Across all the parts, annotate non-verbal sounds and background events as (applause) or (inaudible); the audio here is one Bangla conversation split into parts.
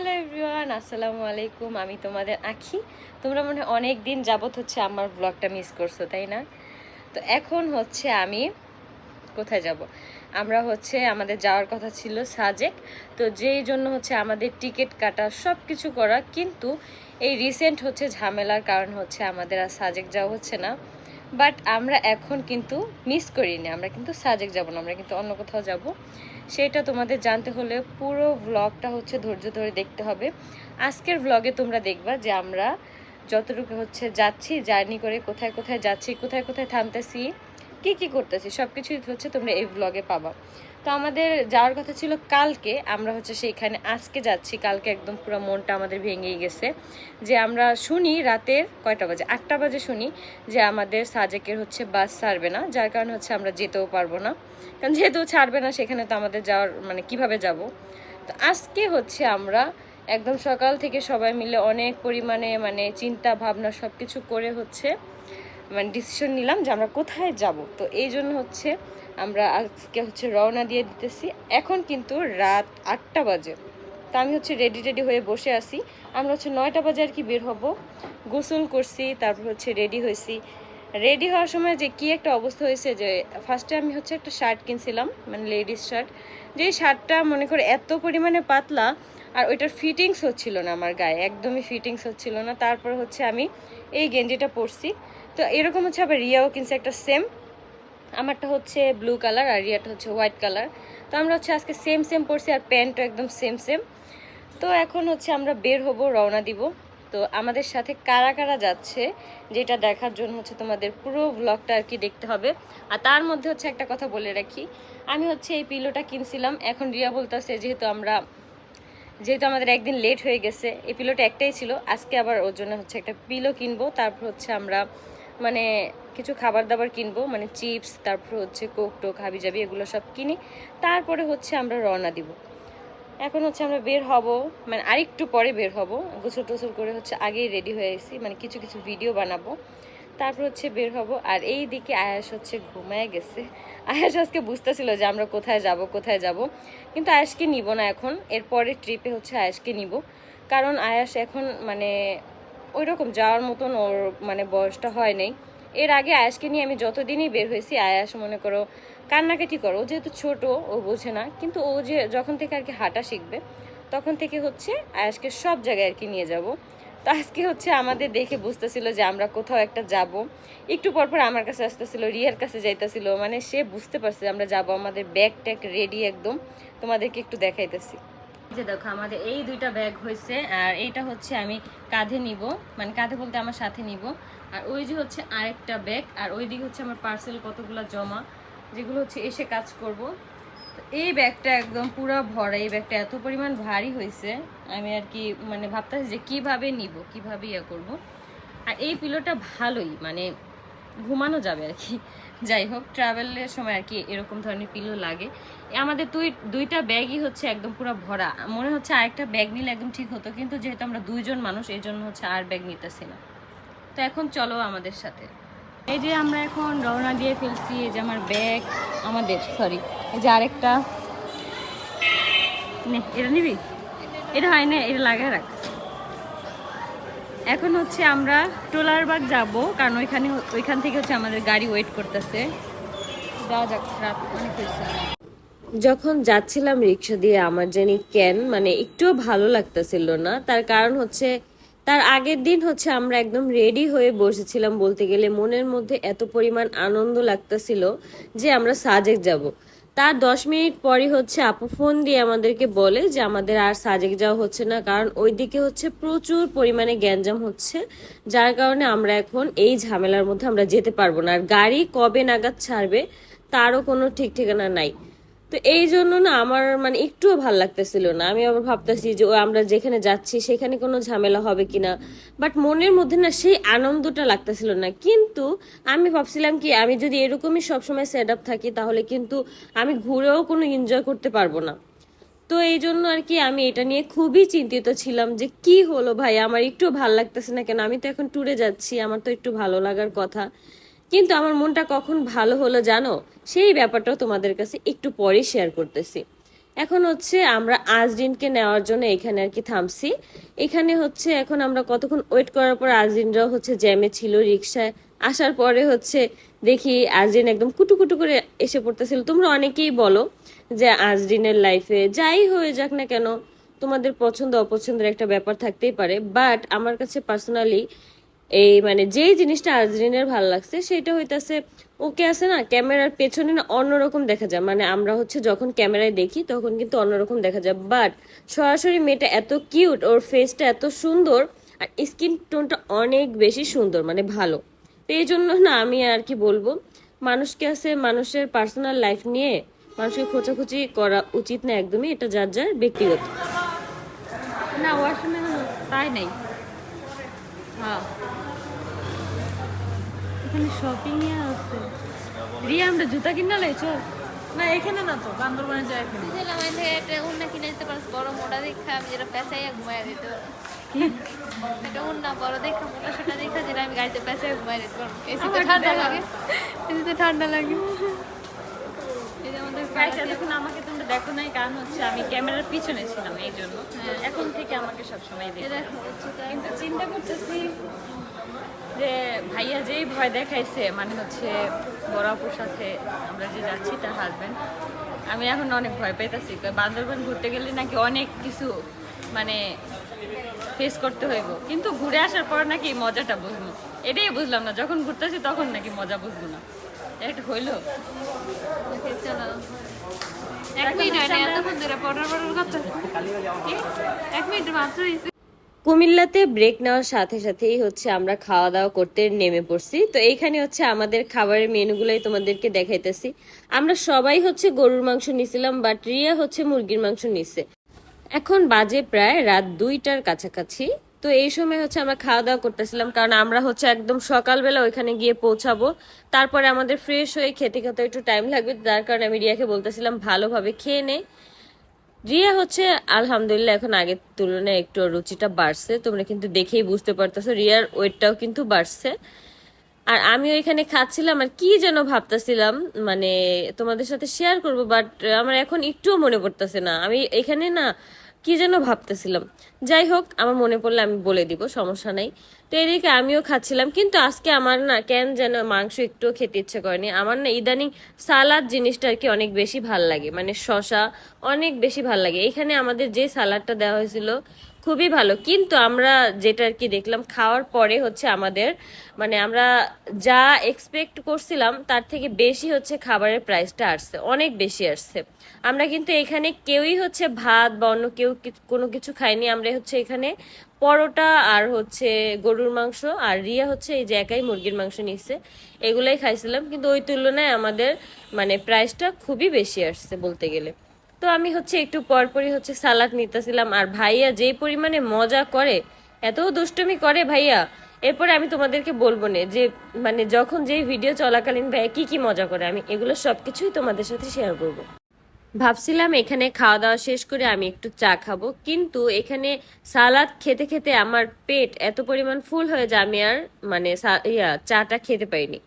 হ্যালো এভরিওয়ান, আসসালামু আলাইকুম। আমি তোমাদের আখি। তোমরা মনে অনেক দিন যাবত হচ্ছে আমার ব্লগটা মিস করছ, তাই না? তো এখন হচ্ছে আমি কোথায় যাব? আমরা হচ্ছে আমাদের যাওয়ার কথা ছিল সাজেক। তো যেই জন্য হচ্ছে আমাদের টিকিট কাটা সব কিছু করা, কিন্তু এই রিসেন্ট হচ্ছে ঝামেলার কারণ হচ্ছে আমাদের আর সাজেক যাওয়া হচ্ছে না। বাট আমরা এখন কিন্তু মিস করিনি, আমরা কিন্তু সাজেক যাব না, আমরা কিন্তু অন্য কোথাও যাব। সেটা তোমাদের জানতে হলে পুরো ভ্লগটা হচ্ছে ধৈর্য ধরে দেখতে হবে। আজকের ভ্লগে তোমরা দেখবা যে আমরা যতটুকু হচ্ছে যাচ্ছি, জার্নি করে কোথায় কোথায় যাচ্ছি, কোথায় কোথায় থামতেছি, কি কি করতেছি সব কিছুই হচ্ছে তোমরা এই ব্লগে পাবা। তো আমাদের যাওয়ার কথা ছিল কালকে, আমরা হচ্ছে সেইখানে, আজকে যাচ্ছি, কালকে একদম পুরো মনটা আমাদের ভেঙেই গেছে, যে আমরা শুনি রাতের কয়টা বাজে? আটটা বাজে শুনি যে আমাদের সাজেকের হচ্ছে বাস ছাড়বে না, যার কারণে হচ্ছে আমরা যেতেও পারব না। কারণ যেহেতু ছাড়বে না, সেখানে তো আমাদের যাওয়ার মানে কীভাবে যাব? তো আজকে হচ্ছে আমরা একদম সকাল থেকে সবাই মিলে অনেক পরিমাণে মানে চিন্তা ভাবনা সব কিছু করে হচ্ছে মানে ডিসিশন নিলাম যে আমরা কোথায় যাব। তো এই জন্য হচ্ছে আমরা আজকে হচ্ছে রওনা দিয়ে দিতেছি। এখন কিন্তু রাত আটটা বাজে। তো আমি হচ্ছে রেডি রেডি হয়ে বসে আছি। আমরা হচ্ছে নয়টা বাজে আর কি বের হব। গোসল করছি, তারপর হচ্ছে রেডি হয়েছি। রেডি হওয়ার সময় যে কি একটা অবস্থা হয়েছে যে ফার্স্টে আমি হচ্ছে একটা শার্ট কিনছিলাম মানে লেডিস শার্ট যে শার্টটা মনে করে এত পরিমাণে পাতলা আর ওইটার ফিটিংস হচ্ছিল না আমার গায়ে, একদমই ফিটিংস হচ্ছিল না। তারপর হচ্ছে আমি এই গেঞ্জিটা পরছি। তো এরকম হচ্ছে আবার রিয়াও কিনছে একটা সেম আমারটা হচ্ছে ব্লু কালার আর রিয়াটা হচ্ছে হোয়াইট কালার তো আমরা হচ্ছে আজকে সেম সেম পরছি আর প্যান্টও একদম সেম সেম তো এখন হচ্ছে আমরা বের হব, রওনা দিব। তো আমাদের সাথে কারা কারা যাচ্ছে, যেটা দেখার জন্য হচ্ছে তোমাদের পুরো ব্লগটা আর কি দেখতে হবে। আর তার মধ্যে হচ্ছে একটা কথা বলে রাখি। আমি হচ্ছে এই পিলোটা কিনছিলাম। এখন রিয়া বলতেছে যেহেতু আমরা, যেহেতু আমাদের একদিন লেট হয়ে গেছে, এই পিলোটা একটাই ছিল। আজকে আবার ওর জন্য হচ্ছে একটা পিলো কিনবো। তারপর হচ্ছে আমরা মানে কিছু খাবার দাবার কিনবো মানে চিপস, তারপর হচ্ছে কোক টোক হাবি জাবি এগুলো সব কিনি। তারপরে হচ্ছে আমরা রওনা দিব। এখন হচ্ছে আমরা বের হব মানে আরেকটু পরে বের হব। গোসল টোসল করে হচ্ছে আগেই রেডি হয়ে এসেছি মানে কিছু কিছু ভিডিও বানাবো। তারপর হচ্ছে বের হব, আর এই দিকে আয়াস হচ্ছে ঘুমায় গেছে। আয়াস আজকে বুঝতেছিল যে আমরা কোথায় যাব কোথায় যাব। কিন্তু আয়াসকে নিব না এখন এরপরে ট্রিপে হচ্ছে আয়াসকে নিব। কারণ আয়াস এখন মানে ওই রকম যাওয়ার মতন ওর মানে বয়সটা হয় নাই। এর আগে আয়াসকে নিয়ে আমি যতদিনই বের হয়েছি, আয়াস মনে করো কান্নাকাটি করো। ও যেহেতু ছোট, ও বোঝে না। কিন্তু ও যে যখন থেকে আর কি হাঁটা শিখবে, তখন থেকে হচ্ছে আয়াসকে সব জায়গায় আর কি নিয়ে যাব। তো আজকে হচ্ছে আমাদের দেখে বুঝতেছিল যে আমরা কোথাও একটা যাব। একটু পর পর আমার কাছে আসতেছিল, রিয়ার কাছে যাইতেছিল। মানে সে বুঝতে পারছে আমরা যাব। আমাদের ব্যাগ ট্যাগ রেডি একদম। তোমাদেরকে একটু দেখাইতেছি। যে দেখো আমাদের এই দুইটা ব্যাগ হয়েছে, আর এইটা হচ্ছে আমি কাঁধে নিব। মানে কাঁধে বলতে আমার সাথে নিব। আর ওই যে হচ্ছে আরেকটা ব্যাগ আর ওই দিকে হচ্ছে আমার পার্সেল কতগুলো জমা, যেগুলো হচ্ছে এসে কাজ করব। এই ব্যাগটা একদম পুরো ভরা, এই ব্যাগটা এত পরিমাণ ভারী হয়েছে। আমি আর কি মানে ভাবতেছি যে কীভাবে নিব, কীভাবে ইয়ে করব। আর এই পিলোটা ভালোই মানে ঘুমানো যাবে আর কি। যাই হোক ট্রাভেলের সময় আর কি এরকম ধরনের পিলো লাগে। আমাদের দুই, দুইটা ব্যাগই হচ্ছে একদম পুরো ভরা। মনে হচ্ছে আরেকটা ব্যাগ নিলে একদম ঠিক হতো, কিন্তু যেহেতু আমরা দুইজন মানুষ এই জন্য হচ্ছে আর ব্যাগ নিতেছি না। তো এখন চলো আমাদের সাথে। এই যে আমরা এখন রওনা দিয়ে ফেলছি, এই যে আমার ব্যাগ, আমাদের সরি এই যে আরেকটা। নে, এটা নিবি? এটা হয় না, এটা লাগায় রাখ। এখন হচ্ছে আমরা টোলারবাগ যাব, কারণ ওইখানে, ওইখান থেকে হচ্ছে আমাদের গাড়ি ওয়েট করতেছে। যাওয়া যাক, রাত অনেক যখন যাচ্ছিলাম রিক্সা দিয়ে, আমার জানি কেন মানে একটুও ভালো লাগতেছিল না। তার কারণ হচ্ছে, তার আগের দিন হচ্ছে আমরা একদম রেডি হয়ে বসেছিলাম বলতে গেলে, মনের মধ্যে এত পরিমাণ আনন্দ লাগতেছিল যে আমরা সাজেক যাব। তার দশ মিনিট পরই হচ্ছে আপু ফোন দিয়ে আমাদেরকে বলে যে আমাদের আর সাজেক যাওয়া হচ্ছে না, কারণ ওইদিকে হচ্ছে প্রচুর পরিমাণে গ্যাঞ্জাম হচ্ছে, যার কারণে আমরা এখন এই ঝামেলার মধ্যে আমরা যেতে পারব না। আর গাড়ি কবে নাগাদ ছাড়বে, তারও কোনো ঠিক ঠিকানা নাই। তো এই জন্য না আমার মানে একটুও ভালো লাগতেছিল না। আমি আবার ভাবতেছি যে আমরা যেখানে যাচ্ছি সেখানে কোনো ঝামেলা হবে কিনা? বাট মনের মধ্যে না সেই আনন্দটা লাগতেছিল না। কিন্তু আমি ভাবছিলাম কি, আমি যদি এরকমই সবসময় সেট আপ থাকি, তাহলে কিন্তু আমি ঘুরেও কোনো এনজয় করতে পারব না। তো এই জন্য আর কি আমি এটা নিয়ে খুবই চিন্তিত ছিলাম যে, কি হলো ভাই? আমার একটু ভালো লাগতেছে না কেন? আমি তো এখন ট্যুরে যাচ্ছি, আমার তো একটু ভালো লাগার কথা। কিন্তু আমার মনটা কখন ভালো হলো জানো? সেই ব্যাপারটাও তোমাদের কাছে একটু পরে শেয়ার করতেছি। এখন হচ্ছে আমরা আজরিনকে নেওয়ার জন্য এখানে আর কি থামছি। এখানে হচ্ছে এখন আমরা কতক্ষণ ওয়েট করার পর আজরিনরাও হচ্ছে জ্যামে ছিল রিক্সায় আসার পরে হচ্ছে দেখি আজরিন একদম কুটু কুটু করে এসে পড়তেছিল। তোমরা অনেকেই বলো যে আজরিনের লাইফে যাই হয়ে যাক না কেন, তোমাদের পছন্দ অপছন্দের একটা ব্যাপার থাকতেই পারে। বাট আমার কাছে পার্সোনালি এই মানে যেই জিনিসটা আজরিনের ভালো লাগছে, সেটা হইতাছে ওকে আছে না, ক্যামেরার পেছনে না অন্যরকম দেখা যায়। মানে আমরা হচ্ছে যখন ক্যামেরায় দেখি, তখন কিন্তু অন্যরকম দেখা যায়। বাট সরাসরি মেয়েটা এত কিউট ওর ফেসটা এত সুন্দর, আর স্কিন টোনটা অনেক বেশি সুন্দর মানে ভালো। তো এই জন্য না আমি আর কি বলব, মানুষকে আছে মানুষের পার্সোনাল লাইফ নিয়ে মানুষকে খোঁচাখুচি করা উচিত না একদমই, এটা যার যার ব্যক্তিগত। না ওয়াশরুমে তাই নেই। হ্যাঁ। এখানে শপিং এ আছে। রিয়া আমরা জুতা কিনা লাই চল। না এখানে না তো বান্দরবানে যায় এখানে। বুঝলাম আমি থেকে একটা উন্না কিনে দিতে পারস বড় মোটা দেখা আমি যেটা পেঁচাইয়া ঘুমাই দিতে একটা উন্না বড় দেখা মোটা সোটা দেখা যেটা আমি গাড়িতে পেঁচাইয়া ঘুমাই দিতে পারব। এসিতে ঠান্ডা লাগে। এসিতে ঠান্ডা লাগে। এতক্ষণ আমাকে তোমরা দেখো নাই কারণ হচ্ছে আমি ক্যামেরার পিছনে ছিলাম এই জন্য। এখন থেকে আমাকে সবসময় দেখো কিন্তু চিন্তা করতেছি ভাইয়া যেই ভয় দেখাইছে মানে হচ্ছে বড় আপুর সাথে আমরা যে যাচ্ছি তার হাজবেন্ড আমি এখন অনেক ভয় পাইতেছি। বান্দরবান ঘুরতে গেলে নাকি অনেক কিছু মানে ফেস করতে হইব। কিন্তু ঘুরে আসার পর নাকি মজাটা বুঝব। এটাই বুঝলাম না, যখন ঘুরতেছি তখন নাকি মজা বুঝব না। এটা হইল। এক মিনিট এক মিনিট, মাত্র কুমিল্লাতে ব্রেক নেওয়ার সাথে সাথেই হচ্ছে আমরা খাওয়া দাওয়া করতে নেমে পড়ছি। তো এইখানে হচ্ছে আমাদের খাবারের মেনুগুলোই তোমাদেরকে দেখাইতেছি। আমরা সবাই হচ্ছে গরুর মাংস নিছিলাম বাট রিয়া হচ্ছে মুরগির মাংস নিছে। এখন বাজে প্রায় রাত দুইটার কাছাকাছি। তো এই সময় হচ্ছে আমরা খাওয়া দাওয়া করতেছিলাম, কারণ আমরা হচ্ছে একদম সকালবেলা ওইখানে গিয়ে পৌঁছাবো। তারপরে আমাদের ফ্রেশ হয়ে খেতে খেতে একটু টাইম লাগবে, যার কারণে আমি রিয়াকে বলতেছিলাম, ভালোভাবে খেয়ে নে। রিয়া হচ্ছে, আলহামদুলিল্লাহ, এখন আগের তুলনায় একটু রুচিটা বাড়ছে। তোমরা কিন্তু দেখেই বুঝতে পারতেছো, রিয়ার ওয়েটটাও কিন্তু বাড়ছে। আর আমি ওইখানে খাচ্ছিলাম, আর কি যেন ভাবতেছিলাম মানে তোমাদের সাথে শেয়ার করব বাট আমার এখন একটুও মনে পড়তেছে না। আমি এখানে না কি যেন ভাবতেছিলাম। যাই হোক, আমার মনে পড়লে আমি বলে দিব, সমস্যা নাই। তো এদিকে আমিও খাচ্ছিলাম, কিন্তু আজকে আমার না কেন যেন মাংস একটুও খেতে ইচ্ছে করেনি। আমার না ইদানিং সালাদ জিনিসটা আর কি অনেক বেশি ভালো লাগে মানে শশা অনেক বেশি ভালো লাগে। এখানে আমাদের যে সালাডটা দেওয়া হয়েছিল খুবই ভালো। কিন্তু আমরা যেটা আর কি দেখলাম, খাওয়ার পরে হচ্ছে আমাদের মানে আমরা যা এক্সপেক্ট করছিলাম, তার থেকে বেশি হচ্ছে খাবারের প্রাইসটা আসছে, অনেক বেশি আসছে। আমরা কিন্তু এখানে কেউই হচ্ছে ভাত বা অন্য কেউ কোনো কিছু খাইনি, আমরা হচ্ছে এখানে পরোটা আর হচ্ছে গরুর মাংস আর রিয়া হচ্ছে এই যে একাই মুরগির মাংস নিচ্ছে এগুলাই খাইছিলাম। কিন্তু ওই তুলনায় আমাদের মানে প্রাইসটা খুবই বেশি আসছে বলতে গেলে। তো আমি হচ্ছে একটু পরপরই হচ্ছে সালাদ নিতেছিলাম। আর ভাইয়া যে পরিমাণে মজা করে, এত দুষ্টুমি করে ভাইয়া, এরপরে আমি তোমাদেরকে বলব না যে মানে যখন যেই ভিডিও চলাকালীন ভাইয়া কি কি মজা করে, আমি এগুলো সবকিছুই তোমাদের সাথে শেয়ার করব। ভাবছিলাম এখানে খাওয়া দাওয়া শেষ করে আমি একটু চা খাব, কিন্তু এখানে সালাদ খেতে খেতে আমার পেট এত পরিমাণ ফুল হয়ে যায়, আমি আর মানে ইয়া, চাটা খেতে পাইনি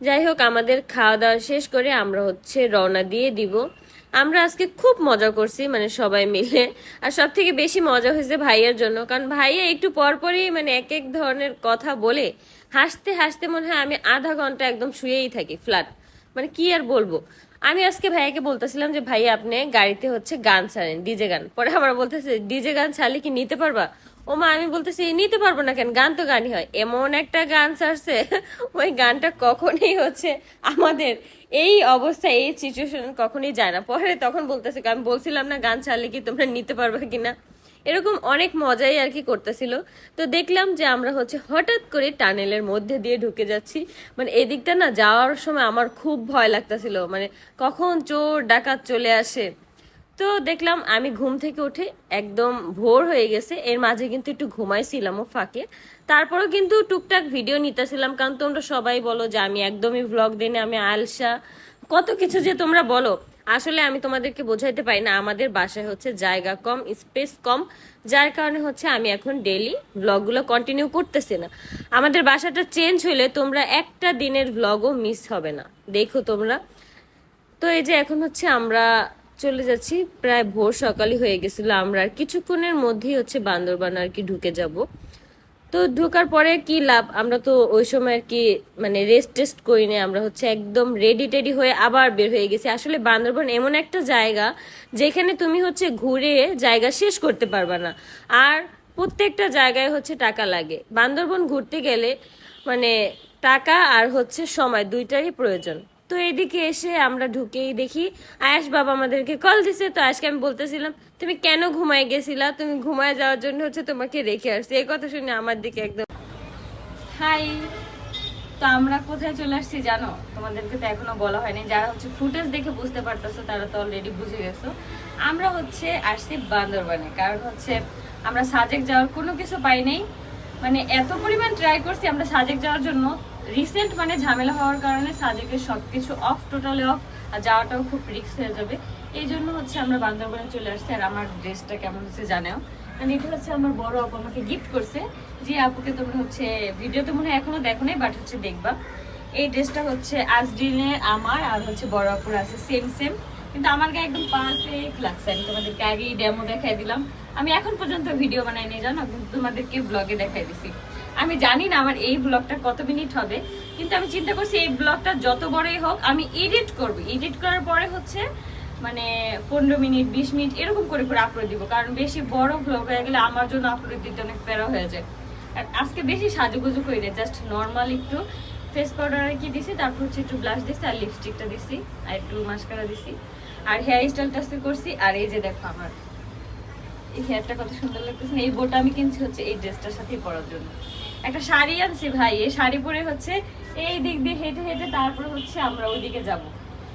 যাই হোক, আমাদের খাওয়া দাওয়া শেষ করে আমরা হচ্ছে রওনা দিয়ে দিব। আমরা আজকে খুব মজা করছি মানে সবাই মিলে। আর সব থেকে বেশি মজা হয়েছে ভাইয়ের জন্য, কারণ ভাইয়া একটু পরপরই মানে এক এক ধরনের কথা বলে, হাসতে হাসতে মনে হয় আমি আধা ঘণ্টা একদম শুয়েই থাকি ফ্ল্যাট মানে কি আর বলব? আমি আজকে ভাইয়াকে বলতেছিলাম যে, ভাইয়া, আপনি গাড়িতে হচ্ছে গান ছাড়েন, ডিজে গান। পরে আমার বলতেছে, ডিজে গান ছাড়লে কি নিতে পারবা? ও মা, আমি বলতেছি, নিতে পারব না কেন? গান তো গানই হয়। এমন একটা গান ছাড়ছে ওই গানটা কখনই হচ্ছে আমাদের এই অবস্থা এই সিচুয়েশন কখনই যায় না। পরে তখন বলতেছে, আমি বলছিলাম না গান ছাড়লে কি তোমরা নিতে পারবে কিনা? এরকম অনেক মজাই আর কি করতেছিল। তো দেখলাম যে আমরা হচ্ছে হঠাৎ করে টানেলের মধ্যে দিয়ে ঢুকে যাচ্ছি। মানে এদিকটা না যাওয়ার সময় আমার খুব ভয় লাগতেছিল। মানে কখন চোর ডাকাত চলে আসে তো দেখলাম আমি ঘুম থেকে উঠে একদম ভোর হয়ে গেছে। এর মাঝে কিন্তু একটু ঘুমাইছিলামও ফাঁকে। তারপরেও কিন্তু টুকটাক ভিডিও নিতেছিলাম, কারণ তোমরা সবাই বলো যে আমি একদমই ভ্লগ দিনে আমি আলসা। কত কিছু যে তোমরা বলো, আসলে আমি তোমাদেরকে বোঝাইতে পারি না। আমাদের বাসায় হচ্ছে জায়গা কম স্পেস কম, যার কারণে হচ্ছে আমি এখন ডেলি ব্লগগুলো কন্টিনিউ করতেছি না। আমাদের বাসাটা চেঞ্জ হইলে তোমরা একটা দিনের ব্লগও মিস হবে না। দেখো তোমরা। তো এই যে এখন হচ্ছে আমরা চলে যাচ্ছি, প্রায় ভোর সকালই হয়ে গেছিল আমরা। আর কিছুক্ষণের মধ্যেই হচ্ছে বান্দরবান আর কি ঢুকে যাব। তো ঢোকার পরে কি লাভ? আমরা তো ওই সময় আর কি মানে রেস্ট টেস্ট করি না আমরা হচ্ছে একদম রেডি টেডি হয়ে আবার বের হয়ে গেছি। আসলে বান্দরবান এমন একটা জায়গা যেখানে তুমি হচ্ছে ঘুরে জায়গা শেষ করতে পারবা না। আর প্রত্যেকটা জায়গায় হচ্ছে টাকা লাগে। বান্দরবন ঘুরতে গেলে মানে টাকা আর হচ্ছে সময় দুইটারই প্রয়োজন। তো এদিকে এসে আমরা ঢুকেই দেখি। আয়াস বাবা আমাদেরকে কল দিছে, তো আজকে আমি বলতেছিলাম, তুমি কেন ঘুমায় গেছিলা? তুমি ঘুমায় যাওয়ার জন্য হচ্ছে তোমাকে রেখে আসছি। এই কথা শুনে আমার দিকে একদম, হাই। তো আমরা কোথায় চলে আসছি জানো? তোমাদেরকে তো এখনও বলা হয়নি। যারা হচ্ছে ফুটেজ দেখে বুঝতে পারতেছো, তারা তো অলরেডি বুঝে গেছো। আমরা হচ্ছে আসছি বান্দরবানে, কারণ হচ্ছে আমরা সাজেক যাওয়ার কোনো কিছু পাই নাই। মানে এত পরিমাণ ট্রাই করছি আমরা সাজেক যাওয়ার জন্য। রিসেন্ট মানে ঝামেলা হওয়ার কারণে সাজেকের সব কিছু অফ টোটালি অফ আর যাওয়াটাও খুব রিস্ক হয়ে যাবে। এই জন্য হচ্ছে আমরা বান্দরবানে চলে আসছি, আর আমার ড্রেসটা কেমন হচ্ছে জানেও। মানে এটা হচ্ছে আমার বড় আপু আমাকে গিফট করছে। যে আপুকে তোমরা হচ্ছে ভিডিওতে মনে হয় এখনও দেখো নাই বাট হচ্ছে দেখবা। এই ড্রেসটা হচ্ছে আজ আজডিনে আমার, আর হচ্ছে বড় আপুর আছে সেম সেম কিন্তু আমার গায়ে একদম পারফেক্ট লাগছে, আমি তোমাদেরকে আগেই ডেমো দেখাই দিলাম। আমি এখন পর্যন্ত ভিডিও বানাই নিয়ে জানো? তোমাদেরকে ব্লগে দেখাই দিছি। আমি জানি না আমার এই ব্লগটা কত মিনিট হবে, কিন্তু আমি চিন্তা করছি এই ব্লগটা যত বড়ই হোক, আমি এডিট করব। এডিট করার পরে হচ্ছে মানে পনেরো মিনিট, বিশ মিনিট এরকম করে করে আপলোড দিব। কারণ বেশি বড় ব্লগ হয়ে গেলে আমার জন্য আপলোড দিতে অনেক প্যারা হয়ে যায়। আর আজকে বেশি সাজুগুজু করি না জাস্ট নর্মাল একটু ফেস পাউডার কি দিছি, তারপর হচ্ছে একটু ব্লাশ দিছি আর লিপস্টিকটা দিছি, আর একটু মাস্কারা দিছি। আর হেয়ার স্টাইলটা আজকে করছি, আর এই যে দেখো আমার, এই হেয়ারটা কত সুন্দর লাগতেছে? এই বোটা আমি কিনছি হচ্ছে এই ড্রেসটার সাথে পরার জন্য। একটা শাড়ি আনছি ভাই এই শাড়ি পরে হচ্ছে এই দিক দিয়ে হেঁটে হেঁটে তারপর হচ্ছে আমরা ওইদিকে যাব।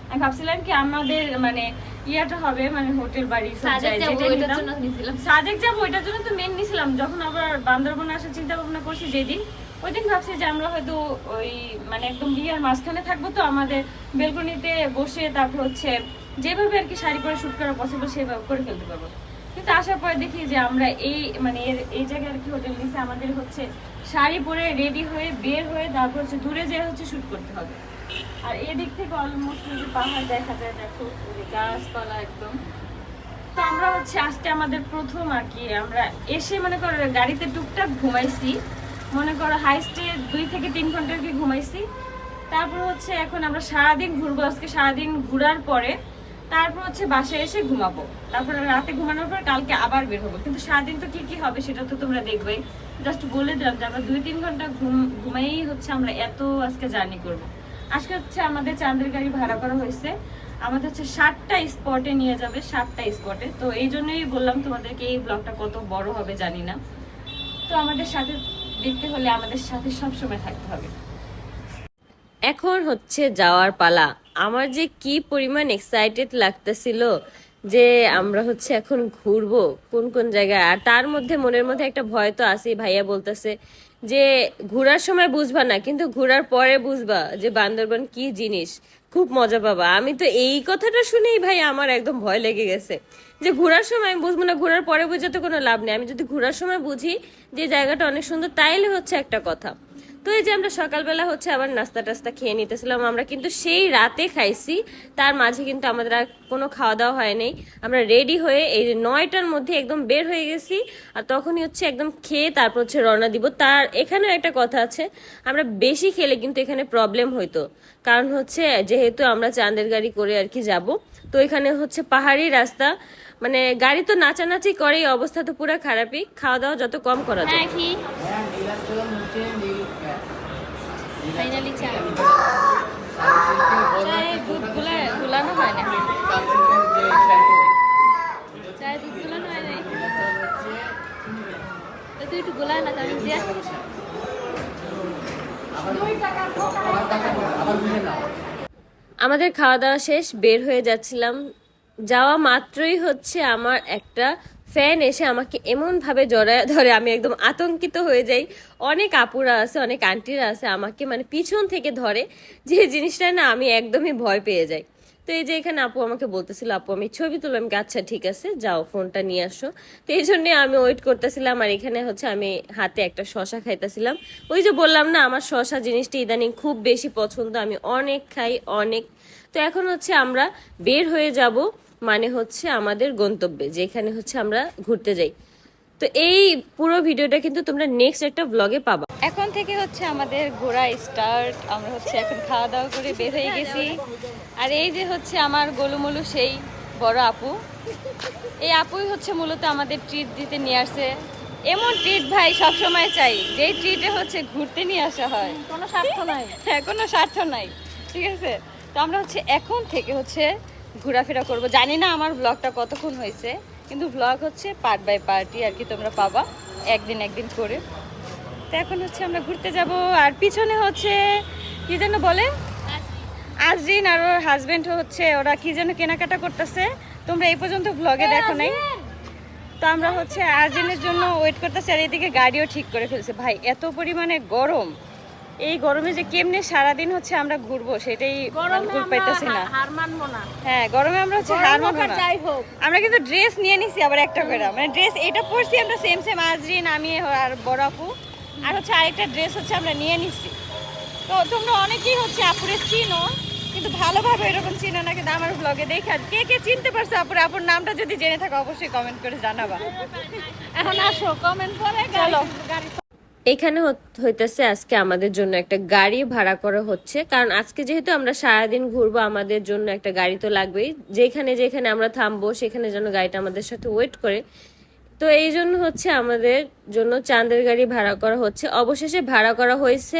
আমি ভাবছিলাম কি আমাদের মানে ইয়াটা হবে মানে হোটেল বাড়ি সাজেক যাব, ওইটার জন্য তো মেন নিছিলাম। যখন আবার বান্দরবন আসার চিন্তা ভাবনা করছি যেদিন ওই দিন ভাবছি যে আমরা হয়তো ওই মানে একদম বিয়ার মাঝখানে থাকব তো আমাদের বেলকনিতে বসে তারপর হচ্ছে যেভাবে আর কি শাড়ি পরে শুট করা পসিবল সেভাবে করে ফেলতে পারব। কিন্তু আসার পরে দেখি যে আমরা এই মানে এই জায়গায় আর কি হোটেল নিচে আমাদের হচ্ছে শাড়ি পরে রেডি হয়ে বের হয়ে তারপর হচ্ছে দূরে যেয়ে হচ্ছে শুট করতে হবে। আর এদিক থেকে অলমোস্ট পাহাড় দেখা যায়, দেখো গাছপালা একদম। তো আমরা হচ্ছে আজকে আমাদের প্রথম আর কি, আমরা এসে মনে করো গাড়িতে টুকটাক ঘুমাইছি। মনে করো হাইস্টে দুই থেকে তিন ঘণ্টা কি ঘুমাইছি। তারপর হচ্ছে এখন আমরা সারাদিন ঘুরবো। আজকে সারাদিন ঘোরার পরে তারপর হচ্ছে বাসায় এসে ঘুমাবো। তারপরে রাতে ঘুমানোর পর কালকে আবার বের হব। কিন্তু সারাদিন তো কি কি হবে সেটা তো তোমরা দেখবেই জাস্ট বলে দিলাম যে আমরা দুই তিন ঘণ্টা ঘুম ঘুমাইয়েই হচ্ছে আমরা এত আজকে জার্নি করব। আজকে হচ্ছে আমাদের চাঁদের গাড়ি ভাড়া করা হয়েছে। আমাদের হচ্ছে সাতটা স্পটে নিয়ে যাবে, সাতটা স্পটে তো এই জন্যই বললাম তোমাদেরকে এই ব্লগটা কত বড় হবে জানি না। তো আমাদের সাথে দেখতে হলে আমাদের সাথে সবসময় থাকতে হবে। এখন হচ্ছে যাওয়ার পালা। আমার যে কি পরিমাণ এক্সাইটেড লাগতেছিল যে আমরা হচ্ছে এখন ঘুরবো, কোন কোন জায়গায়। আর তার মধ্যে মনের মধ্যে একটা ভয় তো আছে ভাইয়া বলতেছে যে ঘোরার সময় বুঝবা না, কিন্তু ঘোরার পরে বুঝবা যে বান্দরবান কি জিনিস, খুব মজা পাবা। আমি তো এই কথাটা শুনেই ভাই আমার একদম ভয় লেগে গেছে যে ঘোরার সময় আমি বুঝব না, ঘোরার পরে বুঝে তো কোনো লাভ নেই। আমি যদি ঘোরার সময় বুঝি যে জায়গাটা অনেক সুন্দর, তাইলে হচ্ছে একটা কথা। তো এই যে আমরা সকালবেলা হচ্ছে আবার নাস্তা টাস্তা খেয়ে নিতেছিলাম, আমরা কিন্তু সেই রাতে খাইছি, তার মাঝে কিন্তু আমাদের আর কোনো খাওয়া দাওয়া হয় নাই। আমরা রেডি হয়ে এই যে নয়টার মধ্যে একদম বের হয়ে গেছি, আর তখনই হচ্ছে একদম খেয়ে তারপর হচ্ছে রওনা দিব। তার এখানেও একটা কথা আছে, আমরা বেশি খেলে কিন্তু এখানে প্রবলেম হইতো। কারণ হচ্ছে যেহেতু আমরা চাঁদের গাড়ি করে আর কি যাব, তো এখানে হচ্ছে পাহাড়ি রাস্তা মানে গাড়ি তো নাচানাচি করে অবস্থা তো পুরো খারাপই খাওয়া দাওয়া যত কম করা যায় হ্যাঁ কি ফাইনালি চা চায়ে দুধগুলা গুলানো হয় না চায়ের দুধগুলো হয় নাই তো তুই একটু গোলা না? আমি দিয়া। আমাদের খাওয়া দাওয়া শেষ বের হয়ে যাচ্ছিলাম যাওয়া মাত্রই হচ্ছে আমার একটা ফ্যান এসে আমাকে এমন ভাবে জড়ায় ধরে, আমি একদম আতঙ্কিত হয়ে যাই। অনেক আপুরা আছে, অনেক আন্টিরা আছে, আমাকে মানে পিছন থেকে ধরে। যে জিনিসটা না আমি একদমই ভয় পেয়ে যাই। তো এই যে এখানে আপু আমাকে বলতেছিল, আপু, আমি ছবি তুললাম আচ্ছা ঠিক আছে, যাও, ফোনটা নিয়ে আসো। তো এই জন্য আমি ওয়েট করতেছিলাম, আর এখানে হচ্ছে আমি হাতে একটা শশা খাইতেছিলাম। ওই যে বললাম না, আমার শশা জিনিসটি ইদানিং খুব বেশি পছন্দ, আমি অনেক খাই, অনেক। তো এখন হচ্ছে আমরা বের হয়ে যাব মানে হচ্ছে আমাদের গন্তব্যে যেখানে হচ্ছে আমরা ঘুরতে যাই। তো এই পুরো ভিডিওটা কিন্তু তোমরা নেক্সট একটা ব্লগে পাবা। এখন থেকে হচ্ছে আমাদের ঘোরা স্টার্ট আমরা হচ্ছে এখন খাওয়া দাওয়া করে বের হয়ে গেছি। আর এই যে হচ্ছে আমার গোলুমলু সেই বড় আপু এই আপুই হচ্ছে মূলত আমাদের ট্রিট দিতে নিয়ে আসে। এমন ট্রিট ভাই সব সময় চাই যেই ট্রিটে হচ্ছে ঘুরতে নিয়ে আসা হয়। কোনো স্বার্থ নাই। হ্যাঁ (laughs) কোনো স্বার্থ নাই ঠিক আছে? তো আমরা হচ্ছে এখন থেকে হচ্ছে ঘোরাফেরা করব। জানি না আমার ব্লগটা কতক্ষণ হয়েছে কিন্তু ব্লগ হচ্ছে পার্ট বাই পার্টই আর কি তোমরা পাবা একদিন একদিন করে। তো এখন হচ্ছে আমরা ঘুরতে যাব আর পিছনে হচ্ছে কি যেন বলে? আজরিন আর ওর হাজব্যান্ড হচ্ছে ওরা কি যেন কেনাকাটা করতেছে। তোমরা এই পর্যন্ত ব্লগে দেখো নাই। তো আমরা হচ্ছে আর্জেনের জন্য ওয়েট করতেছি আর এদিকে গাড়িও ঠিক করে ফেলছে। ভাই এত পরিমাণে গরম। এই গরমে যে কেমনে সারাদিন হচ্ছে আমরা ঘুরবো সেটাই আমরা পাইতেছি না। হার মানবো না। হ্যাঁ গরমে আমরা হচ্ছে হার মানবো না। যাই হোক। আমরা কিন্তু ড্রেস নিয়ে নিছি আবার একটা করে। মানে ড্রেস এটা পরছি আমরা সেম সেম আজরিন আমি আর বড় আপু। আর হচ্ছে আরেকটা ড্রেস হচ্ছে আমরা নিয়ে নিছি। তো তোমরা অনেকেই হচ্ছে আপুরে চিনো কিন্তু ভালোভাবে এরকম চিনো না কিন্তু আমার ব্লগে দেখা কে কে চিনতে পারছ আপুরে? আপুর নামটা যদি জেনে থাকো অবশ্যই কমেন্ট করে জানাবা। এখন আসো কমেন্ট করে চলো। গাড়ি এখানে হইতেছে আজকে আমাদের জন্য একটা গাড়ি ভাড়া করা হচ্ছে। কারণ আজকে যেহেতু আমরা সারাদিন ঘুরবো, আমাদের জন্য একটা গাড়ি তো লাগবেই। যেখানে যেখানে আমরা থামবো, সেখানে যেন গাড়িটা আমাদের সাথে ওয়েট করে। তো এই জন্য হচ্ছে আমাদের জন্য চাঁদের গাড়ি ভাড়া করা হচ্ছে। অবশেষে ভাড়া করা হয়েছে,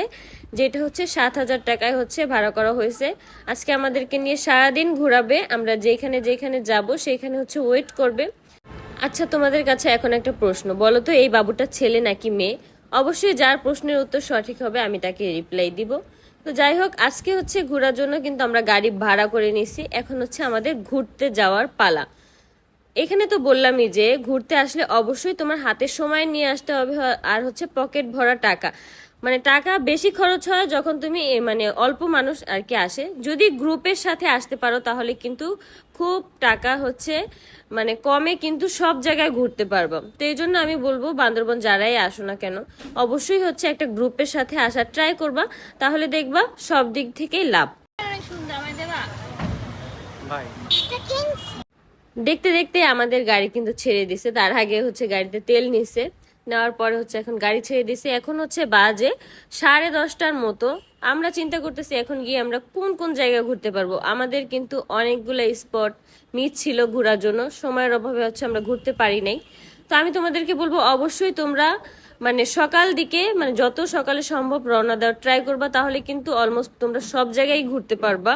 যেটা হচ্ছে সাত হাজার টাকায় হচ্ছে ভাড়া করা হয়েছে। আজকে আমাদেরকে নিয়ে সারাদিন ঘোরাবে, আমরা যেখানে যেখানে যাব, সেখানে হচ্ছে ওয়েট করবে। আচ্ছা তোমাদের কাছে এখন একটা প্রশ্ন। বলো তো, এই বাবুটা ছেলে নাকি মেয়ে? অবশ্যই যার প্রশ্নের উত্তর সঠিক হবে, আমি তাকে রিপ্লাই দিব। তো যাই হোক, আজকে হচ্ছে ঘোরার জন্য কিন্তু আমরা গাড়ি ভাড়া করে নিছি এখন হচ্ছে আমাদের ঘুরতে যাওয়ার পালা। এখানে তো বললামই যে, ঘুরতে আসলে অবশ্যই তোমার হাতে সময় নিয়ে আসতে হবে, আর হচ্ছে পকেট ভরা টাকা। মানে টাকা বেশি খরচ হয় যখন তুমি মানে অল্প মানুষ আর কি আসে। যদি গ্রুপের সাথে আসতে পারো, তাহলে কিন্তু খুব টাকা হচ্ছে মানে কমে কিন্তু সব জায়গায় ঘুরতে পারব। তো এই জন্য আমি বলব বান্দরবন যারাই আসো না কেন অবশ্যই হচ্ছে একটা গ্রুপের সাথে আসার ট্রাই করবা তাহলে দেখবা সব দিক থেকেই লাভ। দেখতে দেখতে আমাদের গাড়ি কিন্তু ছেড়ে দিছে তার আগে হচ্ছে গাড়িতে তেল নিছে। নেওয়ার পরে হচ্ছে এখন গাড়ি ছেড়ে দিছে এখন হচ্ছে বাজে সাড়ে দশটার মতো। আমরা চিন্তা করতেছি এখন গিয়ে আমরা কোন কোন জায়গায় ঘুরতে পারব। আমাদের কিন্তু অনেকগুলো স্পট মিস ছিল ঘোরার জন্য। সময়ের অভাবে হচ্ছে আমরা ঘুরতে পারি নাই। তো আমি তোমাদেরকে বলব, অবশ্যই তোমরা মানে সকাল দিকে মানে যত সকালে সম্ভব রওনা দেওয়ার ট্রাই করবা। তাহলে কিন্তু অলমোস্ট তোমরা সব জায়গায় ঘুরতে পারবা।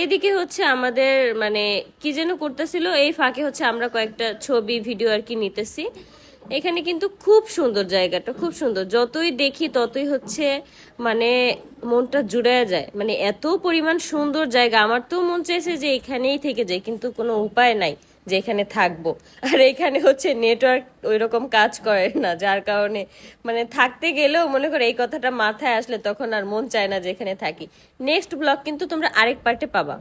এইদিকে হচ্ছে আমাদের মানে কি যেন করতেছিল, এই ফাঁকে হচ্ছে আমরা কয়েকটা ছবি ভিডিও আর কি নিতেছি। এখানে কিন্তু খুব সুন্দর জায়গাটা, খুব সুন্দর। যতই দেখি ততই হচ্ছে মানে মনটা জুড়ে যায়। মানে এত পরিমাণ সুন্দর জায়গা। আমার তো মন চাইছে যে এখানেই থেকে যাই, কিন্তু কোনো উপায় নাই যে এখানে থাকব। আর এখানে হচ্ছে নেটওয়ার্ক ওই রকম কাজ করে না, যার কারণে মানে থাকতে গেলেও মনে করে এই কথাটা মাথায় আসলে তখন আর মন চায় না যে এখানে থাকি। নেক্সট ব্লগ কিন্তু তোমরা আরেক পার্টে পাবা।